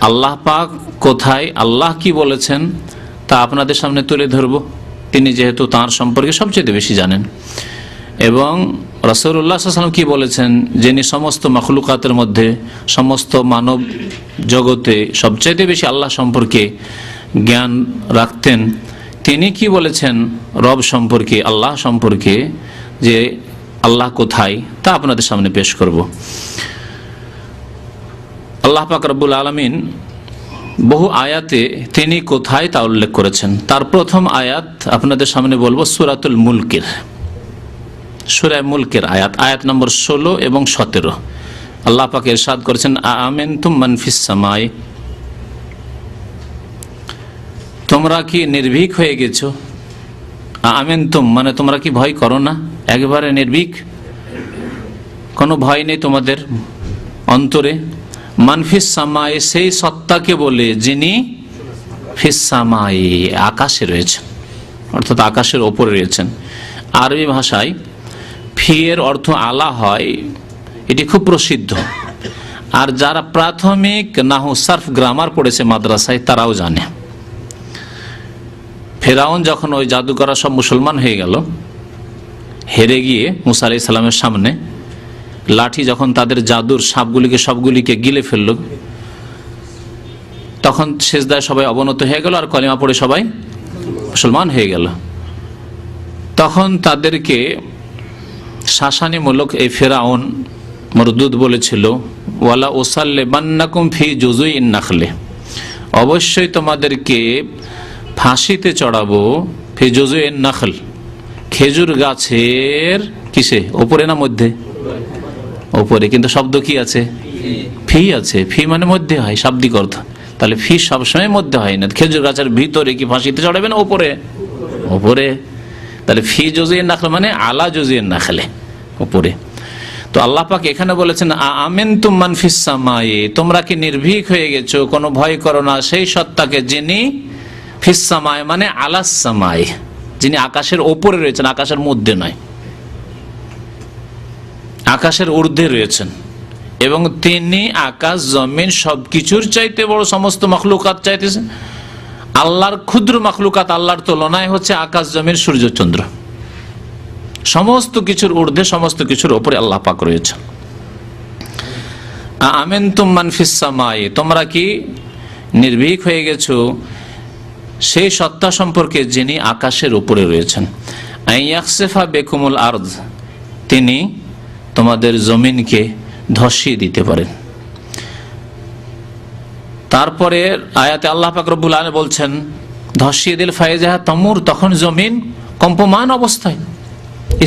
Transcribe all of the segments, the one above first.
আল্লাহ পাক কোথায়, আল্লাহ কি বলেছেন, তা আপনাদের সামনে তুলে ধরব। তিনি যেহেতু তার সম্পর্কে সবচেয়ে বেশি জানেন। এবং রসুল্লাহ সাল্লাম কি বলেছেন, যিনি সমস্ত মখলুকাতের মধ্যে, সমস্ত মানব জগতে সবচাইতে বেশি আল্লাহ সম্পর্কে জ্ঞান রাখতেন, তিনি কি বলেছেন, রব সম্পর্কে, আল্লাহ সম্পর্কে, যে আল্লাহ কোথায়, তা আপনাদের সামনে পেশ করব। আল্লাহ পাক রব্বুল আলমিন বহু আয়াতে তিনি কোথায় তা উল্লেখ করেছেন। তার প্রথম আয়াত আপনাদের সামনে বলব সুরাতুল মুলকের। সুরায় মুলকের আয়াত আয়াত নম্বর ষোলো এবং সতেরো। আল্লাহ পাক এরশাদ করেছেন আমেন মানফিস সামাই। তোমরা কি নির্ভীক হয়ে গেছো? আমেন তুম মানে তোমরা কি ভয় করো না? একবারে নির্ভীক? কোনো ভয় নেই তোমাদের অন্তরে। মানফিস সামাই সেই সত্তাকে বলে যিনি ফিসামাই আকাশে রয়েছেন, অর্থাৎ আকাশের ওপরে রয়েছেন। আরবি ভাষায় ফি এর অর্থ আলা হয়, এটি খুব প্রসিদ্ধ। আর যারা প্রাথমিক নাহু সার্ফ গ্রামার পড়েছে মাদ্রাসায়, তারাও জানে। ফেরাউন যখন ওই জাদুকরা সব মুসলমান হয়ে গেল, হেরে গিয়ে মুসা আলি সাল্লামের সামনে লাঠি যখন তাদের জাদুর সাপগুলিকে সবগুলিকে গিলে ফেলল, তখন শেষদায় সবাই অবনত হয়ে গেল আর কলিমা পড়ে সবাই মুসলমান হয়ে গেল। তখন তাদেরকে শাসানিমূলক এই ফেরাউন মরদুদ বলেছিল, ওয়ালা ওসাল্লে বান্নাকুম ফি জুজুই নাখলে, অবশ্যই তোমাদেরকে ফাঁসিতে চড়াবো ফি জুজুই নাখল, খেজুর গাছের, কিসে? ওপরে না মধ্যে? ওপরে কিন্তু শব্দ কি আছে? ফি আছে। ফি মানে মধ্যে হয়, শাব্দিক অর্থ। তাহলে ফি সবসময় মধ্যে হয় না। খেজুর গাছের ভিতরে কি ফাঁসিতে চড়াবে না ওপরে ওপরে তাহলে ফি জজিয়ে না খেলে মানে আলা জজিয়ে না খেলে, উপরে। তো আল্লাহ পাক এখানে বলেছেন আমেন তুমান ফিসামায়ে তোমরা কি নির্ভীক হয়ে গেছো, কোনো ভয় করো না। সেই সত্তাকে যিনি ফিসামায় মানে আলাসামায় যিনি আকাশের ওপরে রয়েছেন, আকাশের মধ্যে নয়। আকাশের ঊর্ধ্বে রয়েছেন। এবং তিনি আকাশ, জমিন সবকিছুর চাইতে বড় সমস্ত মখলুকাত চাইতেছেন। আল্লাহর ক্ষুদ্র মখলুকাত আল্লাহর তুলনায় হচ্ছে আকাশ জমির সূর্যচন্দ্র সমস্ত কিছুর ঊর্ধ্বে, সমস্ত কিছুর ওপরে আল্লাহ পাক রয়েছে আমেন তুমান ফিসামায়ে তোমরা কি নির্ভীক হয়ে গেছো? সেই সত্তা সম্পর্কে যিনি আকাশের উপরে রয়েছেন। আইয়াকসেফা বেকুমুল তিনি তোমাদের জমিনকে ধসিয়ে দিতে পারেন। তারপরে আয়াতে আল্লাহ পাকরবুল আলম বলছেন, ধসিয়ে দিল ফায়েজাহা তমুর, তখন জমিন কম্পমান অবস্থায়।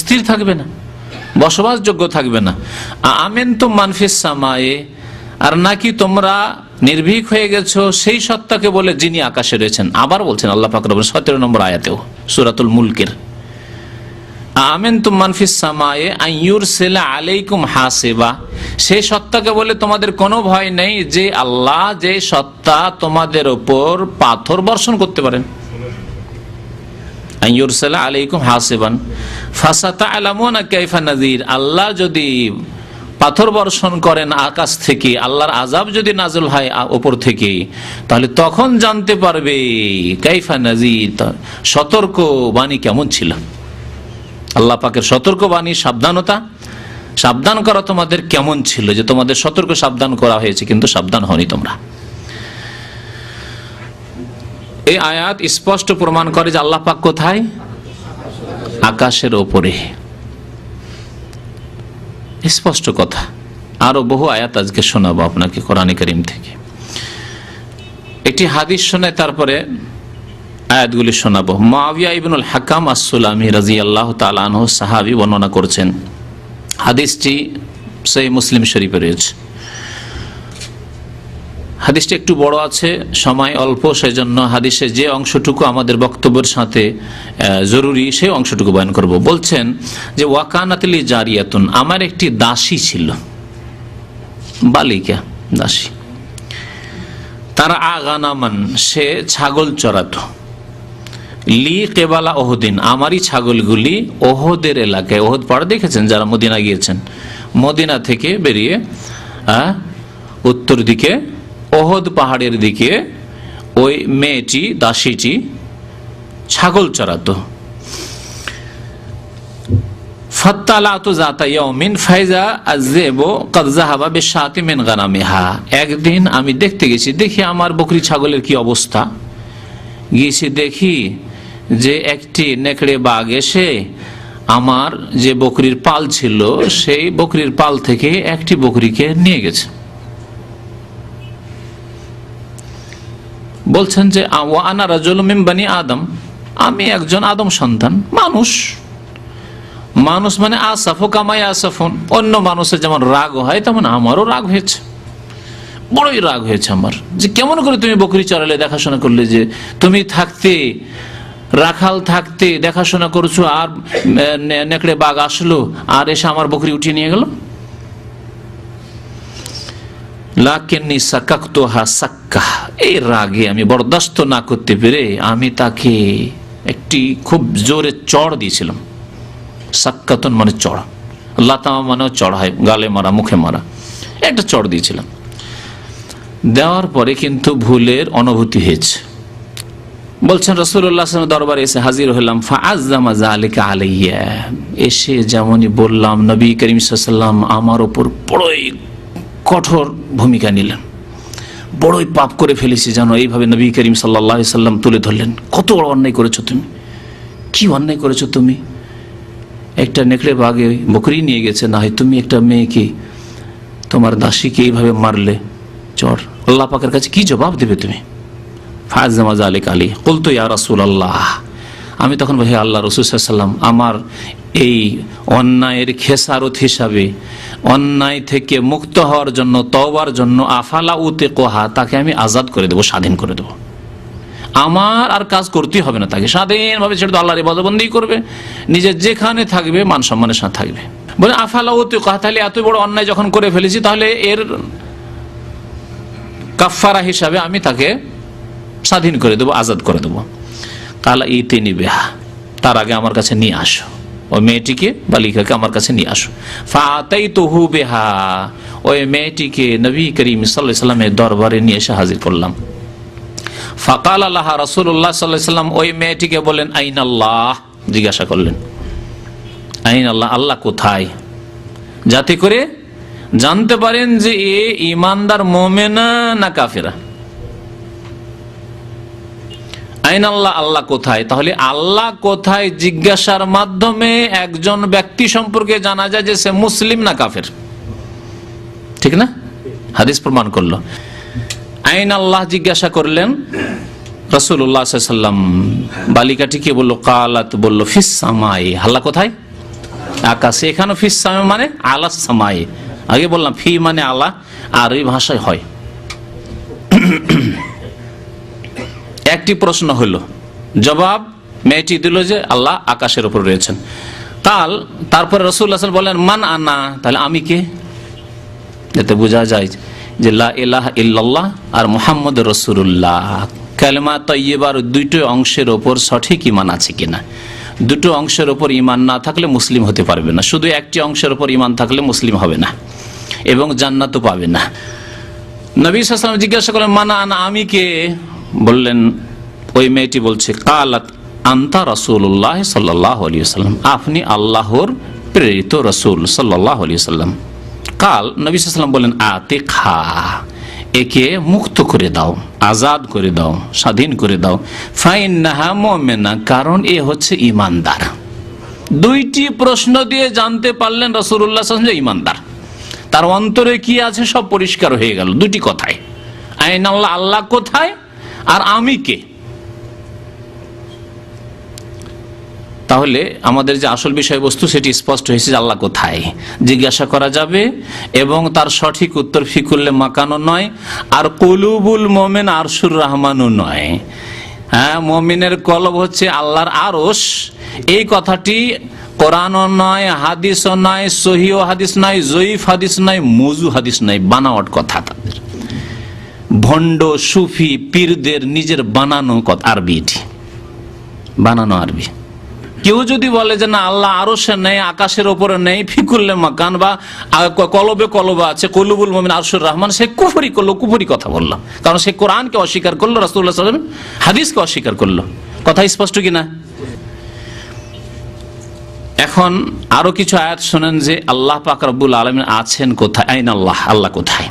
স্থির থাকবে না, বসবাসযোগ্য থাকবে না। আমেন তো মানফিস সামায়ে, আর নাকি তোমরা নির্ভীক হয়ে গেছো সেই সত্তাকে বলে যিনি আকাশে রয়েছেন। আবার বলছেন আল্লাহ পাকরব সতেরো নম্বর আয়াতেও, সুরাতুল মুলকের। সেলা আলাইকুম হাসেবা। সেই বলে তোমাদের কোনো ভয় নেই যে আল্লাহ যে সত্তা তোমাদের ওপর পাথর বর্ষণ করতে পারেন। আলাইকুম হাসেবান। কাইফা আল্লাহ যদি পাথর বর্ষণ করেন আকাশ থেকে, আল্লাহর আজাব যদি নাজল হয় ওপর থেকে, তাহলে তখন জানতে পারবে কাইফা নাজির সতর্ক বাণী কেমন ছিল। আল্লাহ পাকের সতর্কবাণী, সাবধানতা। সাবধান করা তোমাদের কেমন ছিল যে তোমাদের সতর্ক সাবধান করা হয়েছে, কিন্তু সাবধান হনি তোমরা। এই আয়াত স্পষ্ট প্রমাণ করে যে আল্লাহ পাক কোথায়? আকাশের ওপরে। স্পষ্ট কথা। আরও বহু আয়াত আজকে শোনাবো আপনাকে কোরআন করিম থেকে। একটি হাদিস শোনায়, তারপরে আয়াতগুলি শোনাবো। মাবিয়া ইবনুল হাকাম আসুলামি রাজি আল্লাহ তালাহ সাহাবি বর্ণনা করছেন। হাদিসটি সেই মুসলিম শরীফে রয়েছে। হাদিসটি একটু বড় আছে, সময় অল্প সেই জন্য হাদিসের যে অংশটুকু আমাদের বক্তব্যের সাথে জরুরি সেই অংশটুকু বয়ন করব। বলছেন যে, ওয়াকানাতলি জারিয়াতুন, আমার একটি দাসী ছিল। বালিকা, দাসী। তারা আগানামান, সে ছাগল চড়াতো লি কেবালা ওহদিন, আমারই ছাগলগুলি ওহদের এলাকায়, ওহদ পাড়া দেখেছেন যারা মদিনা গিয়েছেন? মদিনা থেকে বেরিয়ে উত্তর দিকে, ওহদ পাহাড়ের দিকে ওই মেয়েটি, দাসীটি ছাগল চড়াতো। একদিন আমি দেখতে গেছি, দেখি আমার বকরি ছাগলের কি অবস্থা। গিয়েছি দেখি যে একটি নেকড়ে বাঘ এসে আমার যে বকরির পাল ছিল, সেই বকরির পাল থেকে একটি বকরিকে নিয়ে গেছে। বলছেন যে ওয়া আনা রাজুল আদম। আমি একজন আদম সন্তান, মানুষ। মানুষ মানে আসাফ কামাই আসাফন। অন্য মানুষের যেমন রাগ হয়, তেমন আমারও রাগ হয়েছে। বড়ই রাগ হয়েছে আমার। যে কেমন করে তুমি বকরি চড়ালে দেখাশোনা করলে যে তুমি থাকতে রাখাল থাকতে দেখাশোনা করছ আর নেকড়ে বাঘ আসলো আর এসে আমার বকরি উঠিয়ে নিয়ে গেল? লাকেননি সাকাক্তো হা সাক্কা। এই রাগে আমি বরদাস্ত না করতে পেরে আমি তাকে একটি খুব জোরে চড় দিয়েছিলাম। সাক্কাতন মানে চড়। লাতামা মানেও চড় হয়, গালে মারা, মুখে মারা। একটা চড় দিয়েছিলাম। দেওয়ার পরে কিন্তু ভুলের অনুভূতি হয়েছে। বলছেন রসুল্লাহ দরবারে এসে হাজির হলাম ফাজামাজা আলিকা আলাইয়া। এসে যেমনই বললাম, নবী করিম সাল্লাম আমার ওপর বড়ই কঠোর ভূমিকা নিলেন। বড়ই পাপ করে ফেলেছি জানো এইভাবে নবী করিম সাল্লাহ সাল্লাম তুলে ধরলেন। কত বড় অন্যায় করেছ তুমি? কি অন্যায় করেছ তুমি? একটা নেকড়ে বাগে বকরি নিয়ে গেছে, না হয় তুমি একটা মেয়েকে, তোমার দাসীকে এইভাবে মারলে? চর, আল্লাহ পাকের কাছে কি জবাব দেবে তুমি? ফায়জামাজ আলিক আলী। বলতো ইয়া রাসুল আল্লাহ আমি তখন ভাই আল্লাহ রসুলাম আমার এই অন্যায়ের খেসারত হিসাবে, অন্যায় থেকে মুক্ত হওয়ার জন্য, তওবার জন্য, আফালা উতে কোহা তাকে আমি আজাদ করে দেবো, স্বাধীন করে দেবো। আমার আর কাজ করতেই হবে না তাকে। স্বাধীনভাবে ছেড়ে তো আল্লাহর ইবাদতবন্দি করবে। নিজের যেখানে থাকবে, মান সম্মানের সাথে থাকবে। বলে, আফালা উতে কোহা তাহলে এত বড় অন্যায় যখন করে ফেলেছি, তাহলে এর কাফারা হিসাবে আমি তাকে স্বাধীন করে দেবো, আজাদ করে দেবো। কালা ই তিনি বেহা, তার আগে আমার কাছে নিয়ে আসো। ওই মেয়েটিকে বালিকাকে আমার কাছে নিয়ে আসো। ফাতাই তহু বেহা, ওই মেয়েটিকে নবী করিম সাল্লামের দরবারে নিয়ে এসে হাজির করলাম। ফাকাল আল্লাহ রসুল্লাহ সাল্লাহ সাল্লাম, ওই মেয়েটিকে বলেন আইন আল্লাহ জিজ্ঞাসা করলেন। আইন আল্লাহ আল্লাহ কোথায়? যাতে করে জানতে পারেন যে এ ইমানদার মোমেনা না কাফেরা। আইন আল্লাহ আল্লাহ কোথায়? তাহলে আল্লাহ কোথায় জিজ্ঞাসার মাধ্যমে একজন ব্যক্তি সম্পর্কে জানা যায় যে সে মুসলিম না কাফের? ঠিক না? হাদিস প্রমাণ করল। আইন আল্লাহ জিজ্ঞাসা করলেন রসুল্লাহ সাল্লাম বালিকাটিকে বলল? কালাত বলল, ফিস সামাই। আল্লাহ কোথায়? আকাশে। এখানে ফিস সামে মানে আলা সামাই। আগে বললাম, ফি মানে আল্লাহ আর ওই ভাষায় হয়। একটি প্রশ্ন হইল, জবাব মেয়েটি দিল যে আল্লাহ আকাশের উপর রয়েছেন। কাল তারপরে রসুল আসল বলেন মান আনা? তাহলে আমি কে? যাতে বোঝা যায় যে লা ইলাহ ইল্লাল্লাহ আর মোহাম্মদ রসুল্লাহ কালেমা তৈবার দুইটো অংশের ওপর সঠিক ইমান আছে কিনা? দুটো অংশের ওপর ইমান না থাকলে মুসলিম হতে পারবে না। শুধু একটি অংশের ওপর ইমান থাকলে মুসলিম হবে না এবং জান্নাতও পাবে না। নবী সাল্লাম জিজ্ঞাসা করলেন, মানা আনা? আমি কে? বললেন ওই মেয়েটি বলছে, কালাত আন্তা রসুল্লাহ সাল্লাহ আলী সাল্লাম আপনি আল্লাহর প্রেরিত রসুল সাল্লাহ আলী সাল্লাম কাল নবী সাল্লাম বলেন আতে খা একে মুক্ত করে দাও, আজাদ করে দাও, স্বাধীন করে দাও। ফাইন নাহা মোমেনা, কারণ এ হচ্ছে ইমানদার দুইটি প্রশ্ন দিয়ে জানতে পারলেন রসুল্লাহ ইমানদার তার অন্তরে কি আছে সব পরিষ্কার হয়ে গেল, দুটি কথায় আইন আল্লাহ আল্লাহ কোথায়? আর আমি কে? তাহলে আমাদের যে আসল বিষয়বস্তু সেটি স্পষ্ট হয়েছে যে আল্লাহ কোথায়? জিজ্ঞাসা করা যাবে এবং তার সঠিক উত্তর ফিকুল্লে মাকানো নয়, আর কলুবুল মোমেন আরশুর রহমানও নয়। হ্যাঁ মমিনের কলব হচ্ছে আল্লাহর আরস এই কথাটি কোরআনও নয়, হাদিসও নয় সহিও হাদিস নয়, জয়ীফ হাদিস নয়, মজু হাদিস নয়, বানাওয়াট কথা তাদের। ভণ্ড, সুফি, পীরদের নিজের বানানো কথা, আরবি এটি। বানানো আরবি। কেউ যদি বলে যে না, আল্লাহ আরও সে নেই আকাশের ওপরে নেই ফিকুল্লে মাকান বা কলবে কলবে আছে, কলুবুল মমিন, আরশুর রহমান, সে কুফরি করল, কুফরি কথা বলল। কারণ সে কোরআনকে অস্বীকার করল রাসুল্লাহ সাল্লাম হাদিসকে অস্বীকার করল। কথা স্পষ্ট কিনা এখন আরও কিছু আয়াত শোনেন যে, আল্লাহ পাক রব্বুল আলমিন আছেন কোথায়? আইন আল্লাহ আল্লাহ কোথায়?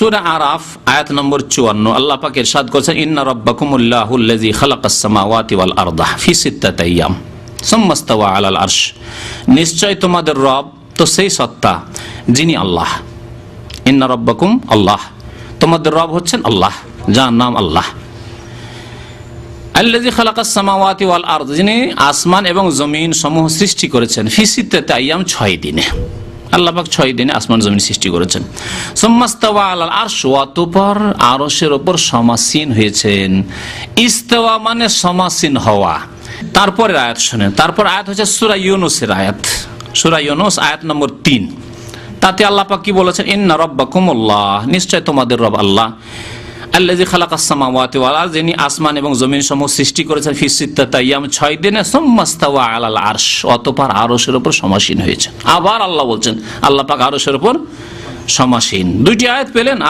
সুরা আরাফ, আয়াত নম্বর চুয়ান্ন, আল্লাহ পাক ইরশাদ করেছেন, ইন্না রব্বাকুমুল্লাহুল্লাযী খালাকাস সামাওয়াতি ওয়াল আরদা ফি সিত্তাতি আইয়াম সুম্মাস্তাওয়া আলাল আরশ। নিশ্চয় তোমাদের রব তো সেই সত্তা, যিনি আল্লাহ। ইন্না রব্বাকুম আল্লাহ। তোমাদের রব হচ্ছেন আল্লাহ, যার নাম আল্লাহ। আল্লাজি খালাকাস সামাওয়াতি ওয়াল আরদ, যিনি আসমান এবং জমিন সমূহ সৃষ্টি করেছেন ফিসিতে আইয়াম, ছয় দিনে। আল্লাহ পাক ছয় দিনে আসমান জমিন সৃষ্টি করেছেন। সোম্মাস্তাওয়া আলাল আর অতঃপর আরসের ওপর সমাসীন হয়েছেন। ইস্তাওয়া মানে সমাসীন হওয়া। তারপরে আয়াত শোনেন। তারপর আয়াত হচ্ছে সুরা ইউনুসের আয়াত। সুরা ইউনুস, আয়াত নম্বর তিন। তাতে আল্লাহ পাক কি বলেছেন? ইন্না রব্বা কুমল্লাহ নিশ্চয় তোমাদের রব আল্লাহ। আল্লাজি খালাক সামাওয়াতি ওয়ালা যিনি আসমান এবং জমিন সমূহ সৃষ্টি করেছেন ফিসিত্তা তাইয়াম, ছয় দিনে সুম্মাস্তাওয়া আলাল আরশ, অতপার আরশের উপর সমাসীন হয়েছে আবার আল্লাহ বলছেন, আল্লাহ পাক আরশের উপর সমাসীন। দুইটি আয়াত পেলেন, আর